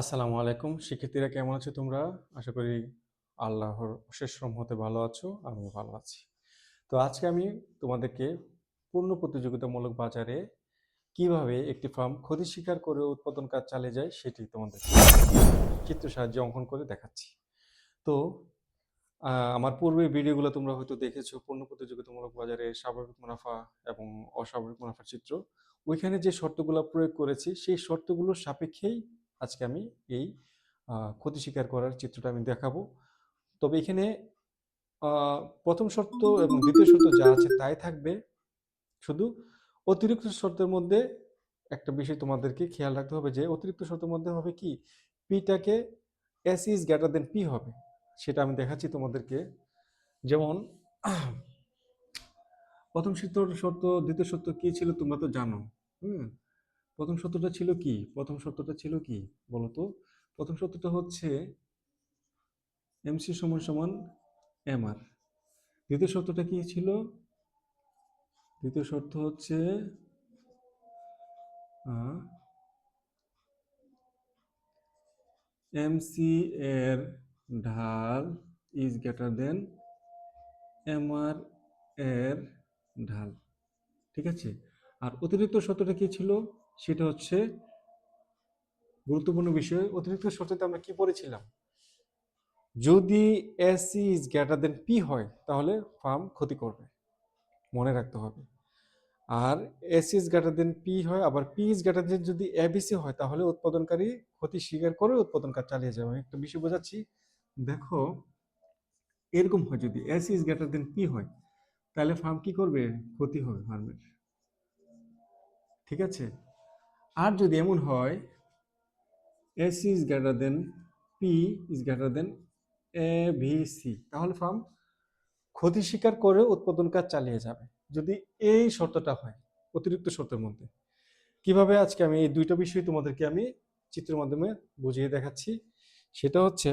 আসসালামু আলাইকুম। শিক্ষার্থীরা কেমন আছো তোমরা? আশা করি আল্লাহর অশেষ রহমতে ভালো আছো, আমিও ভালো আছি। তো আজকে আমি তোমাদেরকে পূর্ণ প্রতিযোগিতামূলক বাজারে কীভাবে একটি ফার্ম ক্ষতি স্বীকার করে উৎপাদন কাজ চালিয়ে যায় সেটি তোমাদের চিত্র সাহায্যে অঙ্কন করে দেখাচ্ছি। তো আমার পূর্বে ভিডিওগুলো তোমরা হয়তো দেখেছ, পূর্ণ প্রতিযোগিতামূলক বাজারে স্বাভাবিক মুনাফা এবং অস্বাভাবিক মুনাফার চিত্র। ওইখানে যে শর্তগুলো প্রয়োগ করেছি, সেই শর্তগুলোর সাপেক্ষেই আজকে আমি এই ক্ষতি স্বীকার করার চিত্রটা আমি দেখাবো। তবে এখানে প্রথম শর্ত এবং দ্বিতীয় শর্ত যা আছে তাই থাকবে। শুধু অতিরিক্ত শর্তের মধ্যে একটা বিষয় তোমাদেরকে খেয়াল রাখতে হবে যে, অতিরিক্ত শর্তের মধ্যে হবে কি? পিটাকে S is greater than P হবে। সেটা আমি দেখাচ্ছি তোমাদেরকে। যেমন, প্রথম শর্ত, দ্বিতীয় শর্ত কি ছিল তোমরা তো জানো। হুম? প্রথম শর্তটা ছিল কি? প্রথম শর্তটা ছিল কি বলতো? প্রথম শর্তটা হচ্ছে এমসি সমান সমান এমআর দ্বিতীয় শর্তটা কি ছিল? দ্বিতীয় শর্ত হচ্ছে এমসি এর ঢাল ইজ গ্রেটার দেন এমআর এর ঢাল। ঠিক আছে? আর অতিরিক্ত শর্তটা কি ছিল? সেটা হচ্ছে গুরুত্বপূর্ণ বিষয়। অতিরিক্ত শর্ততে আমরা কি পড়েছিলাম? যদি AC is greater than P হয়, তাহলে ফার্ম ক্ষতি করবে। মনে রাখতে হবে। আর AC is greater than P হয়, আবার পি ইজ গ্রেটার দেন যদি এবিসি হয়, তাহলে উৎপাদনকারী ক্ষতি স্বীকার করে উৎপাদন কাজ চালিয়ে যাবে। আমি একটা বিষয় বোঝাচ্ছি। দেখো, এরকম হয়, যদি AC is greater than P হয়, তাহলে ফার্ম কি করবে? ক্ষতি হবে ফার্মের ঠিক আছে? আর যদি এমন হয় S is greater than P is greater than A V C তাহলে ফার্ম ক্ষতি স্বীকার করে উৎপাদন কাজ চালিয়ে যাবে। যদি এই শর্তটা হয়, অতিরিক্ত শর্তের মধ্যে। কীভাবে আজকে আমি এই দুইটা বিষয় তোমাদেরকে আমি চিত্রের মাধ্যমে বুঝিয়ে দেখাচ্ছি, সেটা হচ্ছে,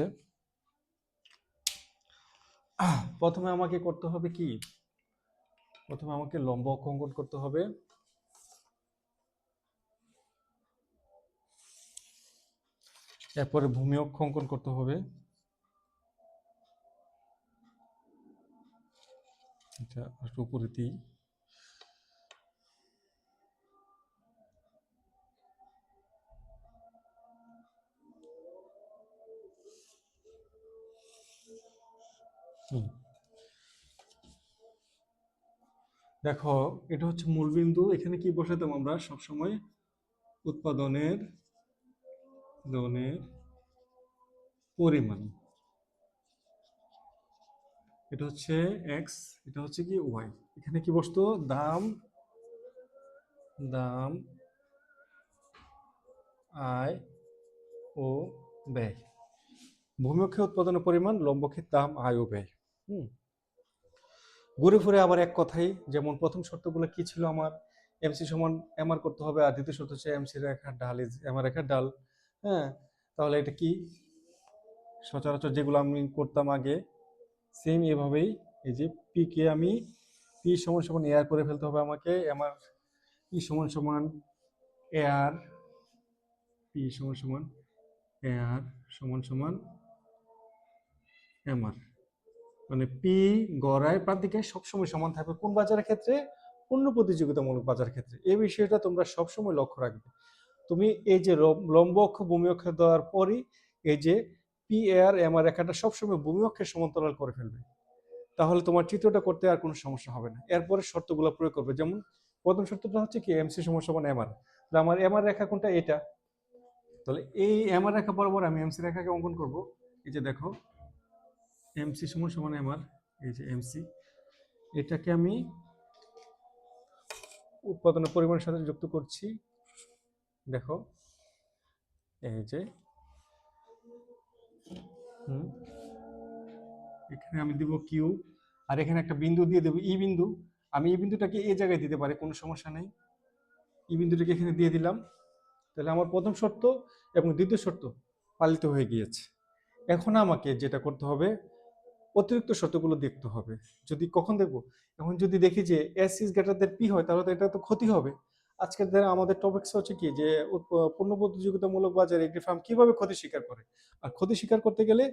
প্রথমে আমাকে করতে হবে কি? প্রথমে আমাকে লম্ব অঙ্কন করতে হবে। এরপরে ভূমি অঙ্কন করতে হবে। উপরে দিই। দেখো, এটা হচ্ছে মূলবিন্দু। এখানে কি বসাতাম আমরা? সবসময় উৎপাদনের উৎপাদনের পরিমাণ। এটা হচ্ছে এক্স এটা হচ্ছে কি ওয়াই এখানে কি বসতো? দাম দাম, আয় ও ব্যয়। ভূমিক্ষে উৎপাদনের পরিমাণ লম্বক্ষের দাম, আয় ও ব্যয়। হুম। ঘুরে ফিরে আবার এক কথাই, যেমন প্রথম শর্তগুলো কি ছিল আমার? এমসি সমান এমআর করতে হবে, আর দ্বিতীয় শর্ত হচ্ছে এমসি রেখার ডাল ইজ এমআর রেখার ডাল। হ্যাঁ তাহলে এটা কি? সচরাচর যেগুলো আমি করতাম আগে সেম এভাবেই এই যে পি কে আমি পি সমান সমান এয়ার করে ফেলতে হবে আমাকে, আমার পি সমান সমান এয়ার পি সমান সমান এয়ার সমান সমান এমআর মানে পি গড়ায় প্রান্তিকে সবসময় সমান থাকবে কোন বাজারের ক্ষেত্রে? পূর্ণ প্রতিযোগিতামূলক বাজারের ক্ষেত্রে। এই বিষয়টা তোমরা সবসময় লক্ষ্য রাখবে। তুমি এই যে লম- লম্ব অক্ষ ভূমি অক্ষ দেওয়ার পরই এই যে পি এর এম আর রেখাটা সবসময় ভূমি অক্ষের সমান্তরাল করে ফেলবে। তাহলে তোমার চিত্রটা করতে আর কোনো সমস্যা হবে না। এরপরে শর্তগুলো প্রয়োগ করবে। যেমন প্রথম শর্তটা হচ্ছে কি এমসি সমান সমান এম আর আমার এম আর রেখা কোনটা? এটা তাহলে এই এম আর রেখা বরাবর আমি এমসি রেখাকে অঙ্কন করব। এই যে দেখো এমসি সমান সমান এম আর এই যে এমসি এটাকে আমি উৎপাদনের পরিমাণের সাথে যুক্ত করছি। দেখো, এই যে, হুম, এখানে আমি দিব কিউ আর এখানে একটা বিন্দু দিয়ে দেবো ই বিন্দু। আমি এই বিন্দুটাকে এই জায়গায় দিতে পারি, কোনো সমস্যা নেই। ই বিন্দুটাকে এখানে দিয়ে দিলাম। তাহলে আমার প্রথম শর্ত এবং দ্বিতীয় শর্ত পালিত হয়ে গিয়েছে। এখন আমাকে যেটা করতে হবে, অতিরিক্ত শর্তগুলো দেখতে হবে। যদি কখন দেখব? এখন যদি দেখি যে এস ইজ গ্রেটার পি হয়, তাহলে তো এটা তো ক্ষতি হবে। আজকের দিনে আমাদের টপিকস হচ্ছে কি যে পূর্ণ প্রতিযোগিতামূলক বাজারে একটি ফার্ম কীভাবে ক্ষতি স্বীকার করে? আর ক্ষতি স্বীকার করতে গেলে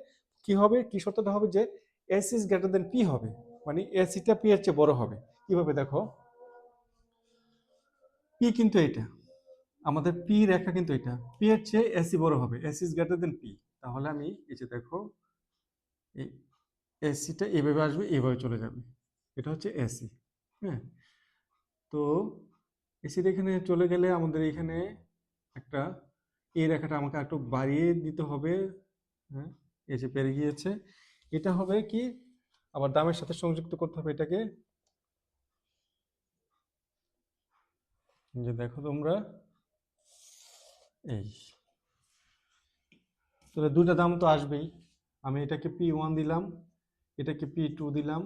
কি হবে? কি শর্তটা হবে যে S is greater than P হবে। মানে এসিটা পি এর চেয়ে বড় হবে। কীভাবে দেখো? পি কিন্তু এটা আমাদের পি রেখা কিন্তু এটা পি এর চেয়ে এসি বড় হবে। S is greater than P তাহলে আমি এই যে দেখো এসিটা এভাবে আসবে এভাবে চলে যাবে। এটা হচ্ছে এসি হ্যাঁ? তো এসিটা এখানে চলে গেলে আমাদের এখানে একটা এই রেখাটা আমাকে একটু বাড়িয়ে দিতে হবে। হ্যাঁ যে পেরে গিয়েছে। এটা হবে কি? আবার দামের সাথে সংযুক্ত করতে হবে এটাকে। যে দেখো তোমরা। এই। তাহলে দুইটা দাম তো আসবেই। আমি এটাকে পি ওয়ান দিলাম, এটাকে পি টু দিলাম,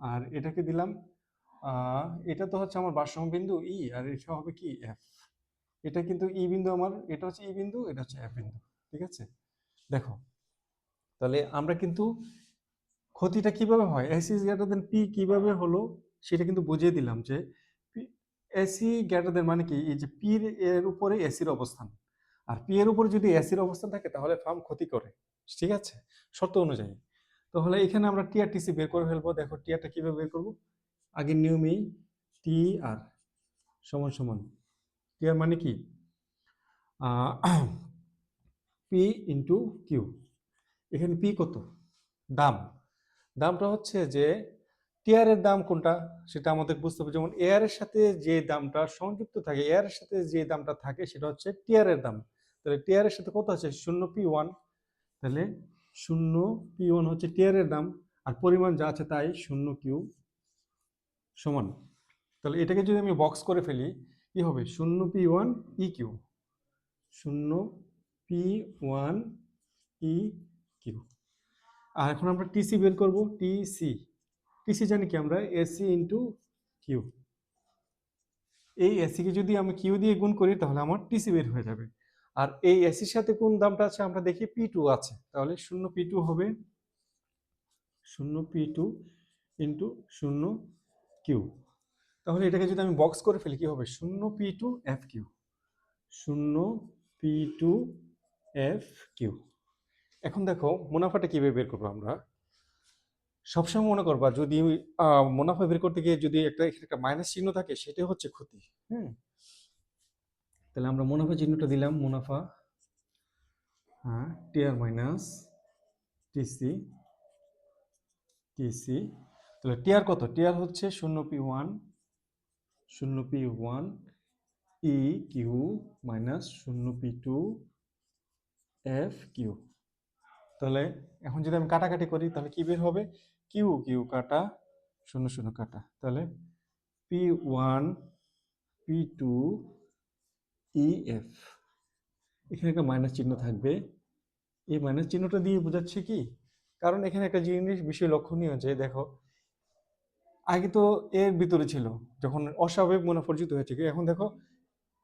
আর এটাকে দিলাম এটা তো হচ্ছে আমার ভারসাম্য বিন্দু ই, আর এটা হবে কি এফ এটা কিন্তু ই বিন্দু আমার, এটা হচ্ছে ই বিন্দু, এটা হচ্ছে এফ বিন্দু, ঠিক আছে? দেখো, তাহলে আমরা কিন্তু ক্ষতিটা কীভাবে হয়? এসি গ্রেটার দেন পি কীভাবে হলো? সেটা কিন্তু বুঝিয়ে দিলাম যে এসি গ্রেটার দেন মানে কি? এই যে পি এর উপরে এসির অবস্থান। আর পি এর উপরে যদি এসির অবস্থান থাকে, তাহলে ফার্ম ক্ষতি করে, ঠিক আছে? শর্ত অনুযায়ী। তাহলে এখানে আমরা টিআর টিসি বের করে ফেলব। দেখো টিআরটা কীভাবে বের করব? আগের নিয়মেই টি আর সমান সমান। টিআর মানে কি? P into Q. এখানে পি কত? দাম। দামটা হচ্ছে যে টিআর এর দাম কোনটা? সেটা আমাদের বুঝতে হবে। যেমন এয়ারের সাথে যে দামটা সংযুক্ত থাকে এয়ারের সাথে যে দামটা থাকে, সেটা হচ্ছে টিআর এর দাম। তাহলে টিআর এর সাথে কত আছে? শূন্য পি ওয়ান। তাহলে শূন্য পি ওয়ান হচ্ছে টিআর এর দাম। আর পরিমাণ যা আছে তাই শূন্য কিউ সমান। তাহলে এটাকে যদি আমি বক্স করে ফেলি, কি হবে? শূন্য পি ওয়ান ই কিউ শূন্য পি ওয়ান ই কিউ আর এখন আমরা টিসি বের করব টিসি টিসি জানি কি? আমরা এসি ইন্টু কিউ এই এসিকে যদি আমি কিউ দিয়ে গুণ করি, তাহলে আমার টিসি বের হয়ে যাবে। আর এই এসির সাথে কোন দামটা আছে? আমরা দেখি পি টু আছে। তাহলে শূন্য পি টু হবে, শূন্য পি টু ইন্টু শূন্য কিউ তাহলে এটাকে যদি আমি বক্স করে ফেলি, কি হবে? শূন্য পি টু এফ কিউ শূন্য পি টু এফ কিউ এখন দেখো, মুনাফাটা কীভাবে বের করব আমরা? সবসময় মনে করবা, যদি মুনাফা বের করতে গিয়ে যদি একটা একটা মাইনাস চিহ্ন থাকে সেটা হচ্ছে ক্ষতি হ্যাঁ তাহলে আমরা মুনাফা চিহ্নটা দিলাম, মুনাফা হ্যাঁ টিআর মাইনাস টিসি টিসি তাহলে টিআর কত? টিআর হচ্ছে শূন্য পি ওয়ান শূন্য P one E Q minus শূন্য পি টু এফ কিউ তাহলে এখন যদি আমি কাটাকাটি করি, তাহলে কি বের হবে? কিউ কিউ কাটা, শূন্য শূন্য কাটা। তাহলে P one P two E F এখানে একটা মাইনাস চিহ্ন থাকবে। এই মাইনাস চিহ্নটা দিয়ে বোঝাচ্ছে কি? কারণ এখানে একটা জিনিস বিষয় লক্ষণীয় যে, দেখো আগে তো এর ভিতরে ছিল, যখন অস্বাভাবিক মুনাফা অর্জিত হয়েছে। এখন দেখো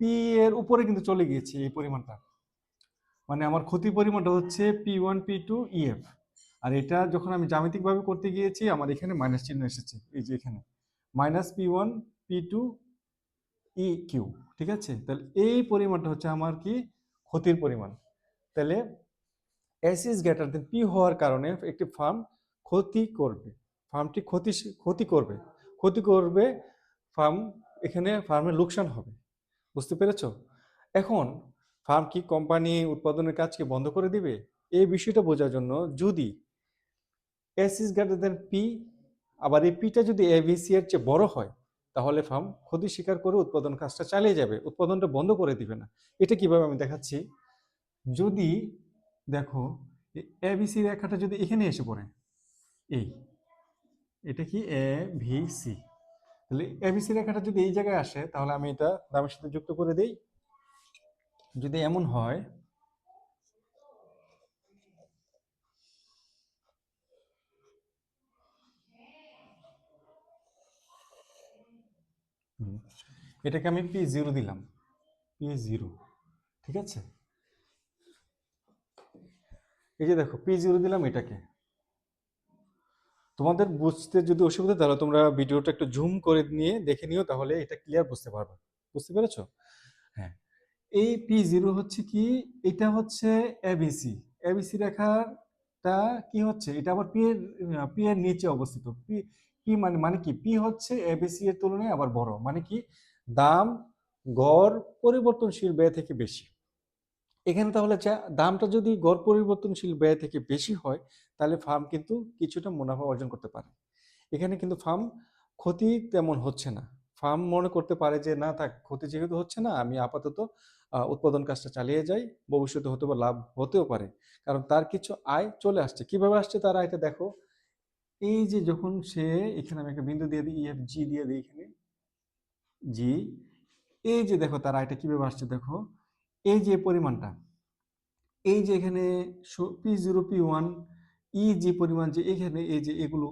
পি এর উপরে কিন্তু চলে গিয়েছে এই পরিমাণটা। মানে আমার ক্ষতি পরিমাণটা হচ্ছে P one P two EF আর এটা যখন আমি জ্যামিতিকভাবে করতে গিয়েছি, আমার এখানে মাইনাস চিহ্ন এসেছে, এই যে এখানে। Minus P one P two E Q ঠিক আছে? তাহলে এই পরিমাণটা হচ্ছে আমার কি? ক্ষতির পরিমাণ। তাহলে S is greater than P হওয়ার কারণে একটি ফার্ম ক্ষতি করবে। ফার্মটি ক্ষতি ক্ষতি করবে। ক্ষতি করবে ফার্ম, এখানে ফার্মের লোকসান হবে। বুঝতে পেরেছ? এখন ফার্ম কি কোম্পানি উৎপাদনের কাজকে বন্ধ করে দিবে? এই বিষয়টা বোঝার জন্য যদি S is greater than P আবার এই পিটা যদি এভিসি এর চেয়ে বড় হয়, তাহলে ফার্ম ক্ষতি স্বীকার করে উৎপাদন কাজটা চালিয়ে যাবে। উৎপাদনটা বন্ধ করে দিবে না। এটা কীভাবে আমি দেখাচ্ছি? যদি দেখো এবিসি রেখাটা যদি এখানে এসে পড়ে, এই এটা কি এ ভি সি তাহলে এবিসি রেখাটা যদি এই জায়গায় আসে, তাহলে আমি এটা দামের সাথে যুক্ত করে দেই। যদি এমন হয় এটাকে আমি পি জিরো দিলাম। পি জিরো ঠিক আছে? এই যে দেখো পি জিরো দিলাম এটাকে। তোমাদের বুঝতে যদি অসুবিধা তাহলে তোমরা ভিডিওটা একটু জুম করে নিয়ে দেখে নিও, তাহলে এটা ক্লিয়ার বুঝতে পারবে। বুঝতে পেরেছ? হ্যাঁ। এই পি জিরো হচ্ছে কি? এটা হচ্ছে এবিসি এবিসি রেখাটা কি হচ্ছে? এটা আবার পি এর পি এর নিচে অবস্থিত। পি পি মানে মানে কি? পি হচ্ছে এবিসি এর তুলনায় আবার বড়। মানে কি? দাম, গড় পরিবর্তনশীল ব্যয় থেকে বেশি। এখানে তাহলে দামটা যদি গড় পরিবর্তনশীল ব্যয় থেকে বেশি হয়, তাহলে ফার্ম কিন্তু কিছুটা মুনাফা অর্জন করতে পারে। এখানে কিন্তু ফার্ম ক্ষতি তেমন হচ্ছে না। ফার্ম মনে করতে পারে যে, না থাক, ক্ষতি যেহেতু হচ্ছে না, আমি আপাতত উৎপাদন কাজটা চালিয়ে যাই, ভবিষ্যতে হতে পারে লাভ হতেও পারে। কারণ তার কিছু আয় চলে আসছে। কীভাবে আসছে তার আয়টা দেখো। এই যে যখন সে, এখানে আমি একটা বিন্দু দিয়ে দিই ইএফ জি দিয়ে দিই এখানে জি এই যে দেখো তার আয়টা কীভাবে আসছে দেখো। এই যে পরিমাণটা, এই যে এখানে P zero P one E যে পরিমাণ যে এখানে এই যে এগুলো,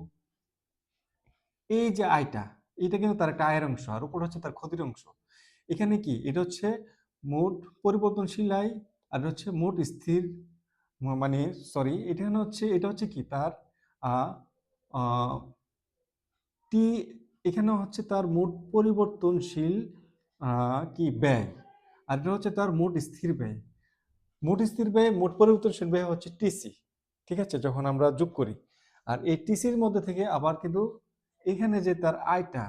এই যে আয়টা, এটা কিন্তু তার একটা আয়ের অংশ আর উপর হচ্ছে তার ক্ষতির অংশ। এখানে কি? এটা হচ্ছে মোট পরিবর্তনশীল আয় আর এটা হচ্ছে মোট স্থির মানে সরি এখানে হচ্ছে, এটা হচ্ছে কি? তার টি এখানে হচ্ছে তার মোট পরিবর্তনশীল কি? ব্যয়। আর এটা হচ্ছে তার মোট স্থির ব্যয়। মোট স্থির ব্যয়, মোট পরিবর্তনশীল ব্যয় হচ্ছে টিসি ঠিক আছে? যখন আমরা যোগ করি। আর এই টিসির মধ্যে থেকে আবার কিন্তু এখানে যে তার আয়টা,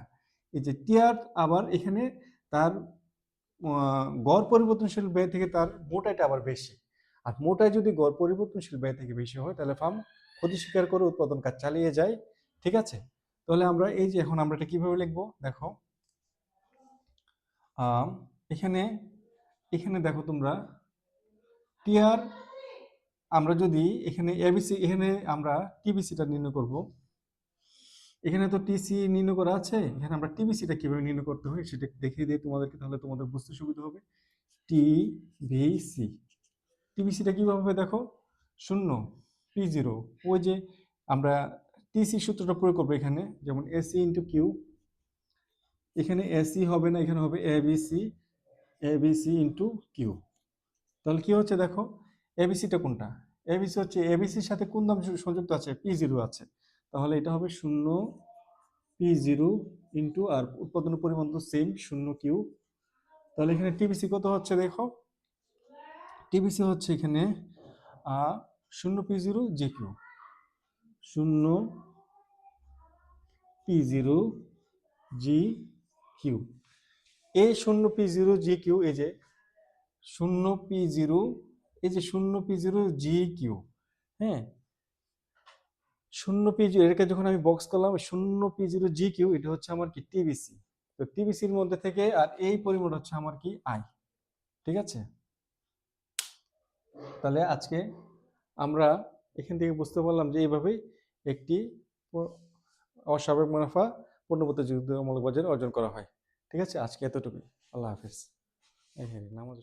এই যে টিআর আবার এখানে তার গড় পরিবর্তনশীল ব্যয় থেকে তার মোট আয়টা আবার বেশি। আর মোট আয় যদি গড় পরিবর্তনশীল ব্যয় থেকে বেশি হয়, তাহলে ফার্ম ক্ষতি স্বীকার করে উৎপাদন কাজ চালিয়ে যায়, ঠিক আছে? তাহলে আমরা এই যে এখন আমরা এটা কীভাবে লিখব? দেখো এখানে এখানে দেখো তোমরা টিআর আমরা যদি এখানে এবিসি এখানে আমরা টিবিসিটা নির্ণয় করব। এখানে তো টিসি নির্ণয় করা আছে, এখানে আমরা টিবিসিটা কীভাবে নির্ণয় করতে হয় সেটা দেখিয়ে দিই তোমাদেরকে, তাহলে তোমাদের বুঝতে সুবিধা হবে। টি টিভিসি টিবিসিটা কীভাবে দেখো, শূন্য পি জিরো ওই যে আমরা টিসি সূত্রটা প্রয়োগ করব এখানে, যেমন এসি ইন্টু কিউ এখানে এসি হবে না, এখানে হবে এবিসি এবিসি ইন্টু কিউ তাহলে কি হচ্ছে দেখো? এবিসিটা কোনটা? এবিসি হচ্ছে এবিসির সাথে কোন দাম সংযুক্ত আছে? পি জিরো আছে। তাহলে এটা হবে শূন্য পি জিরো ইন্টু আর উৎপাদনের পরিমাণ তো সেম শূন্য কিউ তাহলে এখানে টিবিসি কত হচ্ছে দেখো? টিবিসি হচ্ছে এখানে শূন্য পি জিরো জি কিউ শূন্য পি জিরো জি কিউ এই শূন্য পি জিরো জি কিউ, এই যে শূন্য পি জিরো, এই যে শূন্য পি জিরো জি কিউ হ্যাঁ? শূন্য পি জিরো, এটাকে যখন আমি বক্স করলাম শূন্য পি জিরো জি কিউ, এটা হচ্ছে আমার কি টিবিসি তো টিবিসির মধ্যে থেকে আর এই পরিমাণ হচ্ছে আমার কি আই ঠিক আছে? তাহলে আজকে আমরা এখান থেকে বুঝতে পারলাম যে এইভাবেই একটি অস্বাভাবিক মুনাফা পূর্ণ প্রতিযোগিতামূলক বাজারে অর্জন করা হয়। ঠিক আছে? আজকে এতটুকুই। আল্লাহ হাফিজ। এই হ্যাঁ নামাজ